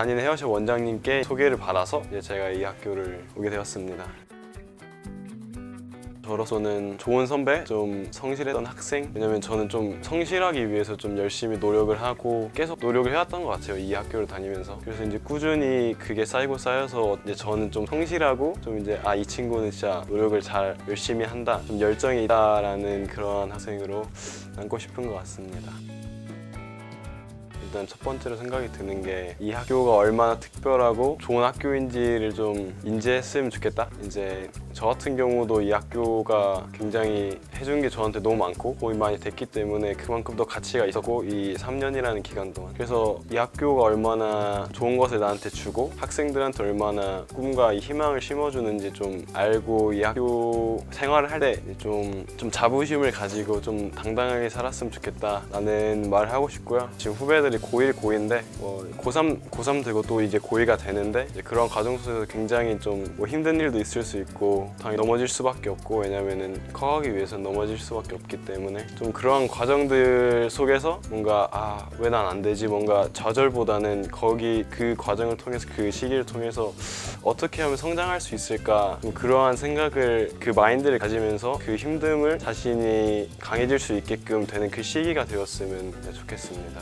담임 헤어샵 원장님께 소개를 받아서 이제 제가 이 학교를 오게 되었습니다. 저로서는 좋은 선배, 좀 성실했던 학생. 왜냐면 저는 좀 성실하기 위해서 좀 열심히 노력을 하고 계속 노력을 해왔던 것 같아요. 이 학교를 다니면서. 그래서 이제 꾸준히 그게 쌓이고 쌓여서 이제 저는 좀 성실하고 좀 이제 아 이 친구는 진짜 노력을 잘 열심히 한다, 좀 열정이 있다라는 그런 학생으로 남고 싶은 것 같습니다. 일단 첫 번째로 생각이 드는 게 이 학교가 얼마나 특별하고 좋은 학교인지를 좀 인지했으면 좋겠다. 이제 저 같은 경우도 이 학교가 굉장히 해준 게 저한테 너무 많고 도움이 많이 됐기 때문에 그만큼 더 가치가 있었고 이 3년이라는 기간 동안 그래서 이 학교가 얼마나 좋은 것을 나한테 주고 학생들한테 얼마나 꿈과 이 희망을 심어주는지 좀 알고 이 학교 생활을 할 때 좀 좀 자부심을 가지고 좀 당당하게 살았으면 좋겠다 라는 말을 하고 싶고요. 지금 후배들이 고1, 고2인데 뭐 고3, 고3 되고 또 이제 고2가 되는데 이제 그런 과정 속에서 굉장히 좀 뭐 힘든 일도 있을 수 있고 당연히 넘어질 수밖에 없고 왜냐면은 커가기 위해서는 넘어질 수밖에 없기 때문에 좀 그러한 과정들 속에서 뭔가 아 왜 난 안 되지 뭔가 좌절보다는 거기 그 과정을 통해서 그 시기를 통해서 어떻게 하면 성장할 수 있을까 좀 그러한 생각을 그 마인드를 가지면서 그 힘듦을 자신이 강해질 수 있게끔 되는 그 시기가 되었으면 좋겠습니다.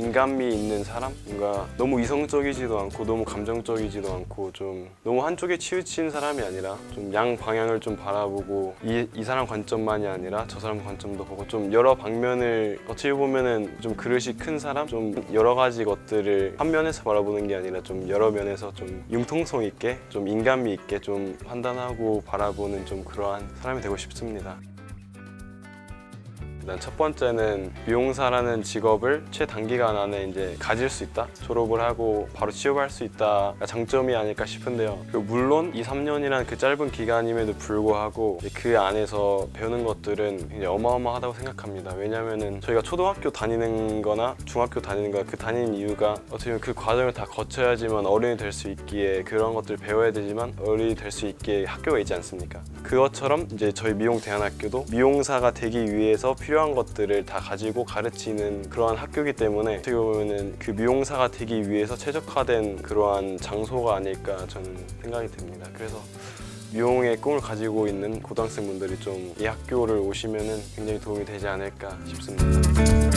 인간미 있는 사람? 뭔가 너무 이성적이지도 않고 너무 감정적이지도 않고 좀 너무 한쪽에 치우친 사람이 아니라 좀 양 방향을 좀 바라보고 이, 이 사람 관점만이 아니라 저 사람 관점도 보고 좀 여러 방면을 어떻게 보면은 좀 그릇이 큰 사람? 좀 여러 가지 것들을 한 면에서 바라보는 게 아니라 좀 여러 면에서 좀 융통성 있게 좀 인간미 있게 좀 판단하고 바라보는 좀 그러한 사람이 되고 싶습니다. 일단 첫 번째는 미용사라는 직업을 최단기간 안에 이제 가질 수 있다. 졸업을 하고 바로 취업할 수 있다가 장점이 아닐까 싶은데요. 그리고 물론 이 3년이란 그 짧은 기간임에도 불구하고 그 안에서 배우는 것들은 어마어마하다고 생각합니다. 왜냐면은 저희가 초등학교 다니는 거나 중학교 다니는 거나 그 다니는 이유가 어떻게 보면 그 과정을 다 거쳐야지만 어른이 될 수 있기에 그런 것들을 배워야 되지만 어른이 될 수 있게 학교가 있지 않습니까? 그것처럼 이제 저희 미용 대안학교도 미용사가 되기 위해서 필요한 것들을 다 가지고 가르치는 그러한 학교이기 때문에 어떻게 보면은 그 미용사가 되기 위해서 최적화된 그러한 장소가 아닐까 저는 생각이 듭니다. 그래서 미용의 꿈을 가지고 있는 고등학생분들이 좀 이 학교를 오시면은 굉장히 도움이 되지 않을까 싶습니다.